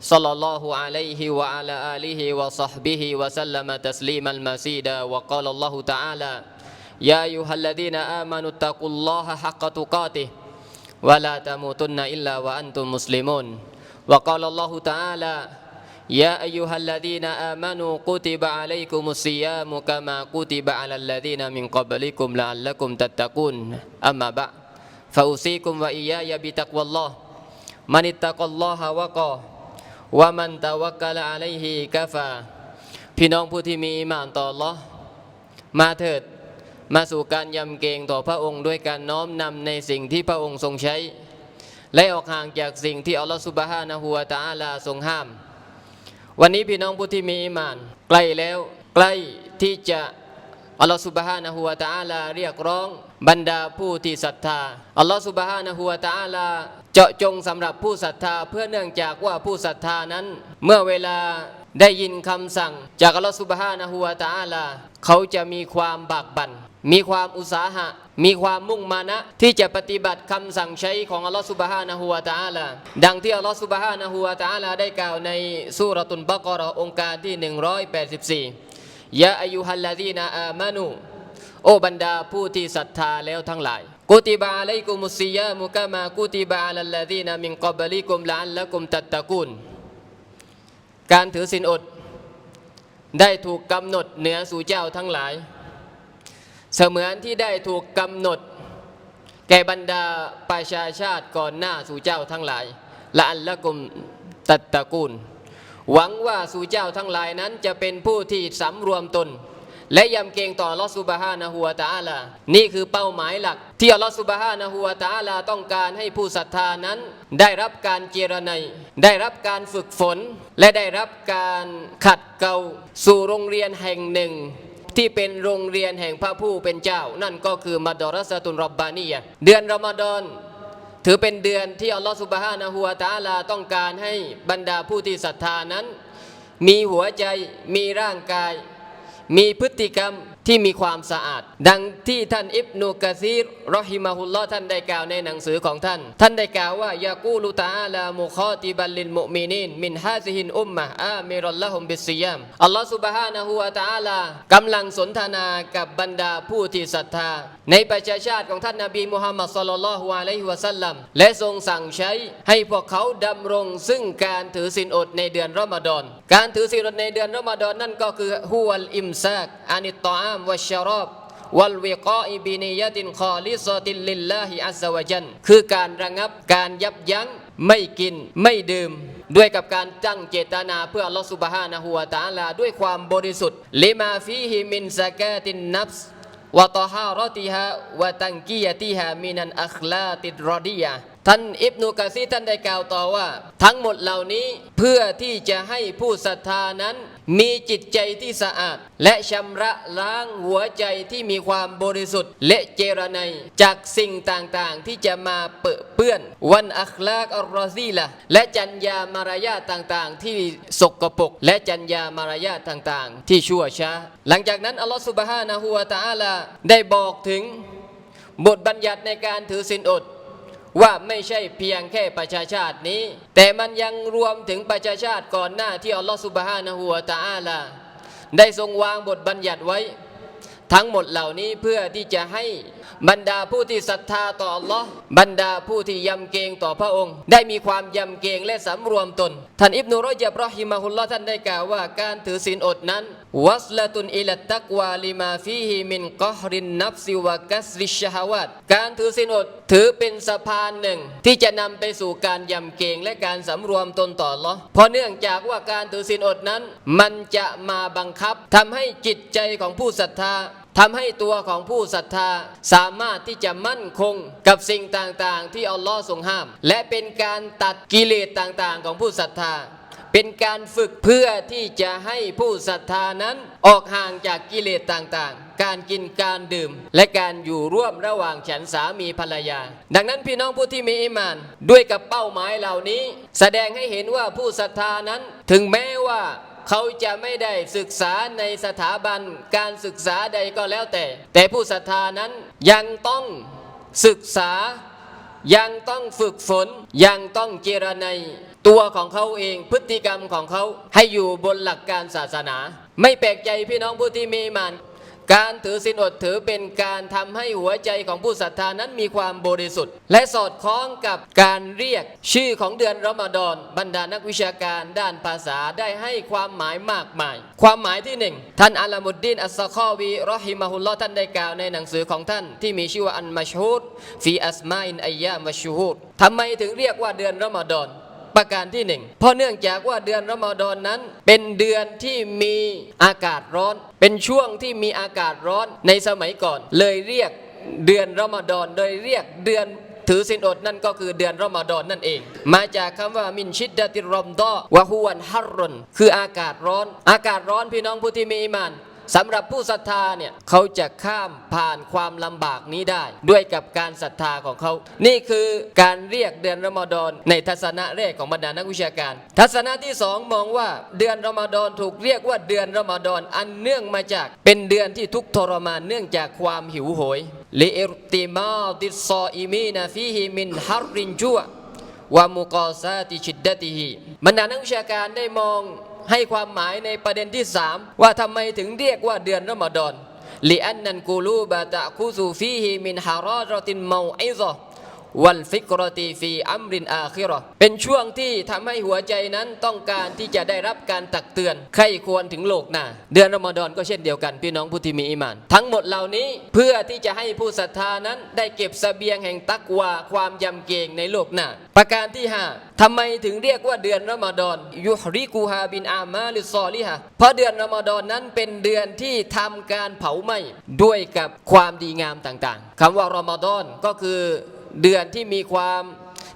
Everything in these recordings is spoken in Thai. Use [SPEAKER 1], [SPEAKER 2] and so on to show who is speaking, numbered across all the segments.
[SPEAKER 1] صلى الله عليه وعلى آله وصحبه وسلم تسليما مزيدا. وقال الله تعالى يا أيها الذين آمنوا اتقوا الله حق تقاته ولا تموتن إلا وأنتم مسلمون. وقال الله تعالى يا أيها الذين آمنوا كتب عليكم الصيام كما كتب على الذين من قبلكم لعلكم تتقون. أما بعد فأوصيكم وإياي بتقوى الله. من اتقى الله وقاه ว่ามันตะวักกะละอะลัยฮิกะฟาพี่น้องผู้ที่มีอิมานต่อ Allah มาเถิด มาสู่การยำเกรงต่อพระองค์ด้วยการน้อมนำในสิ่งที่พระองค์ทรงใช้ และออกห่างจากสิ่งที่อัลลอฮฺสุบฮานะฮูวะตะอาลาทรงห้าม วันนี้พี่น้องผู้ที่มีอิมาน ใกล้แล้วใกล้ที่จะอัลลอฮฺสุบฮานะฮูวะตะอาลาเรียกร้องบรรดาผู้ที่ศรัทธาอัลลอฮฺสุบฮานะฮูวะตะอาลา เจาะจงสำหรับผู้ศรัทธาเพื่อเนื่องจากว่าผู้ศรัทธานั้น เมื่อเวลาได้ยินคำสั่ง จากอัลลอฮฺสุบฮานะฮูวะตะอาลา เขาจะมีความบากบัน่นมีความอุตสาหะ มีความมุ่งมานะ ที่จะปฏิบัติคำสั่งใช้ของอัลลอฮฺสุบฮานะฮูวะตะอาลาดังที่อัลลอฮฺสุบฮานะฮูวะตะอาลาได้กล่าวในสุรตุนบักรอองค์การที่ 184ยะอายุฮัลลาดีนาอามานูโอบรรดาผู้ที่ศรัทธาแล้วทั้งหลาย กุติบะอะลัยกุมุสซิยามุกะมากุติบะอะลัลลดีนามินกับลิกุมละอัลละกุมตัตตะกุนการถือศีลอด ได้ถูกกำหนดเหนือสู่เจ้าทั้งหลาย เสมือนที่ได้ถูกกำหนด แก่บรรดาประชาชาติก่อนหน้าสู่เจ้าทั้งหลายละอัลละกุมตัตตะกุนหวังว่าสู่เจ้าทั้งหลายนั้นจะเป็นผู้ที่สำรวมตน และยำเกรงต่อลอสุบฮานะฮัวตอาลานี่คือเป้าหมายหลัก ที่อัลลอฮฺสุบฮานะฮัวตอาลาต้องการให้ผู้ศรัทธานั้น ได้รับการเจรไนได้รับการฝึกฝน และได้รับการขัดเกลาสู่โรงเรียนแห่งหนึ่ง ที่เป็นโรงเรียนแห่งพระผู้เป็นเจ้า นั่นก็คือมัดรัสตุนรบบานียะเดือนรอมฎอนถือเป็นเดือนที่อัลลอฮฺสุบฮานะฮูวะตอาลาต้องการให้บรรดาผู้ที่ศรัทธานั้น มีหัวใจมีร่างกาย มีพฤติกรรม ที่มีความสะอาด ดังที่ท่านอิบนุกะซีรรอฮิมาฮุลลอท่านได้กล่าวในหนังสือของท่าน ท่านได้กล่าวว่ายากูลุตาอาลามุคอติบัลลิลมุมินีนมินฮาซิฮินอุมมะอามิรัลละฮุมบิสซิยามอัลลอฮ์ซุบฮานะฮูวะตะอาลากำลังสนทนากับบรรดาผู้ที่ศรัทธา ในประชาชาติของท่านนบีมุฮัมมัดศ็อลลัลลอฮุอะลัยฮิวะสัลลัมและทรงสั่งใช้ให้พวกเขาดำรงซึ่งการถือศีลอดในเดือนรอมฎอนการถือศีลอดในเดือนรอมฎอนนั่นก็คือฮุวัลอิมซากอานิตตออามวัชรอบวัลวิกออิบินียตินคอลิซอตินลิลลาฮิอัซวะจันคือการระงับการยับยั้งไม่กินไม่ดื่ม ด้วยกับการตั้งเจตนาเพื่อลอสุบฮานะฮูวตาลา ด้วยความบริสุทธิ์ลิมาฟีฮิมินซากาตินนัฟส์วะตอฮารอติฮะวะตังกียติฮะมินันอัคลาติดรอดียะท่านอิบนุกะซีท่านได้กล่าวต่อว่า ทั้งหมดเหล่านี้เพื่อที่จะให้ผู้ศรัทธานั้น มีจิตใจที่สะอาด และชำระล้างหัวใจที่มีความบริสุทธิ์ และเจรไนจากสิ่งต่างๆ ที่จะมาเปอะเปื้อน วันอัคลากอัลรอซีละและจัญญามารยาทต่างๆ ที่สกปรกและจัญญามารยาทต่างๆ ที่ชั่วช้า หลังจากนั้นอัลลอฮฺสุบฮานะฮูวะตะอาลาได้บอกถึงบทบัญญัติในการถือศีลอด ว่าไม่ใช่เพียงแค่ประชาชาตินี้ แต่มันยังรวมถึงประชาชาติก่อนหน้าที่อัลลอฮฺสุบฮานะฮูวะตะอาลาได้ทรงวางบทบัญญัติไว้ ทั้งหมดเหล่านี้เพื่อที่จะให้บรรดาผู้ที่ศรัทธาต่ออัลลอฮ์บรรดาผู้ที่ยำเกรงต่อพระองค์ ได้มีความยำเกรงและสำรวมตน ท่านอิบนุรอจับรอฮิมาฮุลลอฮ์ท่านได้กล่าวว่าการถือศีลอดนั้น วัสละตุนอิลตักวาลิมาฟีฮิมินกอฮรินนับซิวะกัสริชฮาวาตการถือศีลอดถือเป็นสะพานหนึ่ง ที่จะนำไปสู่การยำเกรงและการสำรวมตนต่อลอเพราะเนื่องจากว่าการถือศีลอดนั้น มันจะมาบังคับทำให้จิตใจของผู้ศรัทธาทำให้ตัวของผู้ศรัทธาสามารถที่จะมั่นคงกับสิ่งต่างๆ ที่อัลลอฮ์ทรงห้าม และเป็นการตัดกิเลสต่างๆ ของผู้ศรัทธา เป็นการฝึกเพื่อที่จะให้ผู้ศรัทธานั้นออกห่างจากกิเลสต่างๆ การกินการดื่ม และการอยู่ร่วมระหว่างฉันสามีภรรยา ดังนั้นพี่น้องผู้ที่มีอิมาน ด้วยกับเป้าหมายเหล่านี้ แสดงให้เห็นว่าผู้ศรัทธานั้น ถึงแม้ว่าเขาจะไม่ได้ศึกษาในสถาบันการศึกษาใดก็แล้วแต่ แต่ผู้ศรัทธานั้นยังต้องศึกษา ยังต้องฝึกฝน ยังต้องเจรใน ตัวของเขาเองพฤติกรรมของเขาให้อยู่บนหลักการศาสนา ไม่แปลกใจพี่น้องผู้ที่มีมานการถือศีลอดถือเป็นการทำให้หัวใจของผู้ศรัทธานั้นมีความบริสุทธิ์ และสอดคล้องกับการเรียกชื่อของเดือนรอมฎอนบรรดานักวิชาการด้านภาษาได้ให้ความหมายมากมาย ความหมายที่หนึ่งท่านอัลลามุดดินอัสซคอวีรอฮิมะฮุลลอท่านได้กล่าวในหนังสือของท่านที่มีชื่อว่าอันมัชฮูดฟีอัสมาอินอัยยามัชฮูดทำไมถึงเรียกว่าเดือนรอมฎอน ประการที่หนึ่งเพราะเนื่องจากว่าเดือนรอมฎอนนั้น เป็นเดือนที่มีอากาศร้อน เป็นช่วงที่มีอากาศร้อนในสมัยก่อน เลยเรียกเดือนรอมฎอนโดยเรียกเดือนถือสินอดนั่นก็คือเดือนรอมฎอนนั่นเอง มาจากคำว่ามินชิดดะติรอมดอวะฮุวันฮัรรนคืออากาศร้อน อากาศร้อนพี่น้องผู้ที่มีอีมาน สำหรับผู้ศรัทธาเนี่ยเขาจะข้ามผ่านความลำบากนี้ได้ ด้วยกับการศรัทธาของเขา นี่คือการเรียกเดือนรอมฎอนในทัศนะแรกของบรรดานักวิชาการ ทัศนะที่สองมองว่าเดือนรอมฎอนถูกเรียกว่าเดือนรอมฎอนอันเนื่องมาจากเป็นเดือนที่ทุกทรมานเนื่องจากความหิวโหยลิอิรติมาติสซออิมีนาฟีฮิมินฮัรรินจัววามุกอซาติชิดดติฮิบรรดานักวิชาการได้มอง ให้ความหมายในประเด็นที่สามว่าทำไมถึงเรียกว่าเดือนรอมฎอนลิอันนันกูลูบะตะคูซูฟีฮิมินฮารอรตินเมาอิซะ วันฟิกรตีฟีอัมรินอาคิรอเป็นช่วงที่ทำให้หัวใจนั้นต้องการที่จะได้รับการตักเตือนใครควรถึงโลกหน้าเดือนรอมฎอนก็เช่นเดียวกันพี่น้องผู้ที่มีอิมาน ทั้งหมดเหล่านี้เพื่อที่จะให้ผู้ศรัทธานั้นได้เก็บเสบียงแห่งตักวาความยำเกรงในโลกหน้าประการที่ห้าทำไมถึงเรียกว่าเดือนรอมฎอนยุฮริกูฮาบินอามาลิซอลิฮะเพราะเดือนรอมฎอนนั้นเป็นเดือนที่ทำการเผาไหม้ด้วยกับความดีงามต่างๆคำว่ารอมฎอนก็คือ เดือนที่มีความ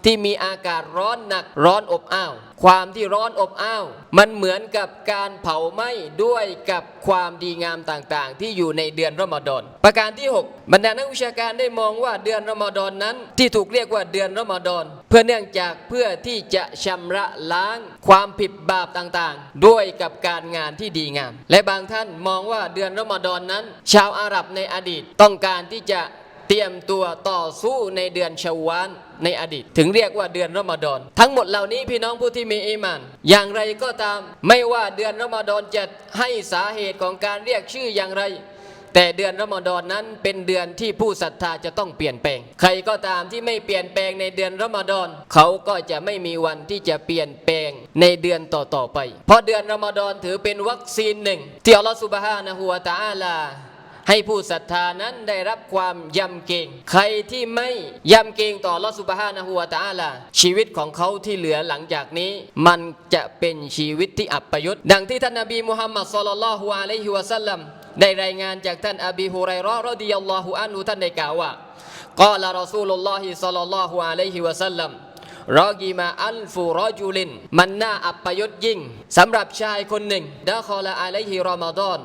[SPEAKER 1] ที่มีอากาศร้อนหนักร้อนอบอ้าว ความที่ร้อนอบอ้าว มันเหมือนกับการเผาไหม้ด้วยกับความดีงามต่างๆ ที่อยู่ในเดือนรอมฎอนประการที่ 6 บรรดานักวิชาการได้มองว่าเดือนรอมฎอนนั้น ที่ถูกเรียกว่าเดือนรอมฎอนเพื่อเนื่องจากเพื่อที่จะชำระล้างความผิดบาปต่างๆ ด้วยกับการงานที่ดีงาม และบางท่านมองว่าเดือนรอมฎอนนั้น ชาวอาหรับในอดีตต้องการที่จะ เตรียมตัวต่อสู้ในเดือนชาวานในอดีต ถึงเรียกว่าเดือนรอมฎอนทั้งหมดเหล่านี้พี่น้องผู้ที่มีอีมาน อย่างไรก็ตาม ไม่ว่าเดือนรอมฎอนจะให้สาเหตุของการเรียกชื่ออย่างไร แต่เดือนรอมฎอนนั้นเป็นเดือนที่ผู้ศรัทธาจะต้องเปลี่ยนแปลง ใครก็ตามที่ไม่เปลี่ยนแปลงในเดือนรอมฎอนเขาก็จะไม่มีวันที่จะเปลี่ยนแปลงในเดือนต่อๆไป เพราะเดือนรอมฎอนถือเป็นวัคซีนหนึ่งที่อัลลอฮฺสุบฮานะฮูวะตะอาลา ให้ผู้ศรัทธานั้นได้รับความยำเกรงใครที่ไม่ยำเกรงต่อลอสุบฮานะฮูวาตาลาชีวิตของเขาที่เหลือหลังจากนี้ มันจะเป็นชีวิตที่อับประยุทธ์ดังที่ท่านนบีมุฮัมมัดสุลลัลลอฮุอะลัยฮิวะสัลลัมได้รายงานจากท่านอบีฮุไรราะรอฎิยัลลอฮุอันฮุท่านได้กล่าวว่ากล่าวรอซูลุลลอฮิศ็อลลัลลอฮุอะลัยฮิวะสัลลัม รอกีมาอัลฟูรอจูลิน มันน่าอับประยศยิ่งสำหรับชายคนหนึ่งดะคอละอะลัยฮิรอมฎอน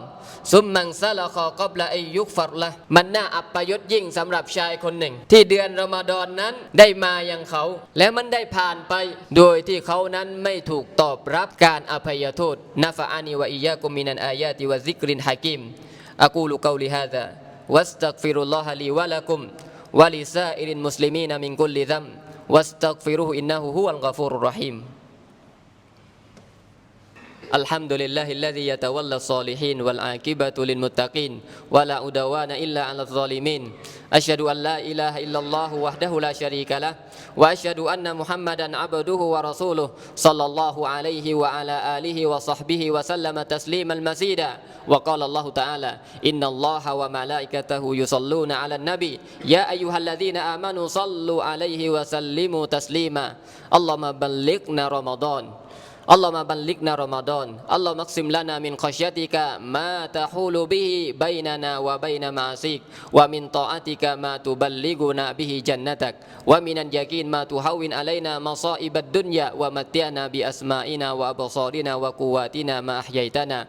[SPEAKER 1] ซุมมังซาละคอกับละอายุกฟัรละมันน่าอับประยศยิ่งสำหรับชายคนหนึ่ง ที่เดือนรอมฎอนนั้นได้มายังเขา และมันได้ผ่านไป โดยที่เขานั้นไม่ถูกตอบรับการอภัยโทษนะฟะอานีวะอียะกุมินันอายาติวะซิกรินฮะกิมอะกูลุกอลิฮาซาวัสตักฟิรุลลอฮะลีวะละกุมวะลิซาอิรินมุสลิมีนมินกุลลิซัม واستغفروه إنه هو الغفور الرحيم. الحمد لله الذي يتولى الصالحين والعاقبة للمتقين ولا عدوان إلا على الظالمين. أشهد أن لا إله إلا الله وحده لا شريك له وأشهد أن محمدا عبده ورسوله صلى الله عليه وعلى آله وصحبه وسلم تسليما مزيدا. وقال الله تعالى إن الله وملائكته يصلون على النبي. يا أيها الذين آمنوا صلوا عليه وسلموا تسليما. اللهم بلغنا رمضان. اللهم بلغنا رمضان اللهم اقسم لنا من خشيتك ما تحول به بيننا وبين معصيك ومن طاعتك ما تبلغنا به جنتك ومن اليقين ما تهون علينا مصائب الدنيا ومتعنا بأسمائنا وأبصارنا وقواتنا ما أحييتنا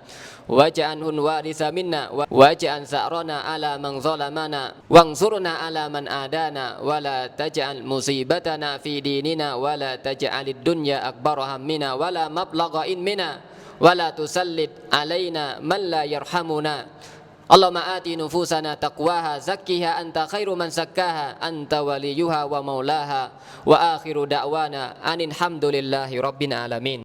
[SPEAKER 1] واجعله الوارث منا واجعل ثأرنا على من ظلمنا وانصرنا على من آدانا ولا تجعل مصيبتنا في ديننا ولا تجعل الدنيا أكبر همنا ولا مبلغ علمنا ولا تسلط علينا من لا يرحمنا. اللهم آت نفوسنا تقواها زكها أنت خير من زكاها أنت وليها ومولاها. وآخر دعوانا أن الحمد لله رب العالمين.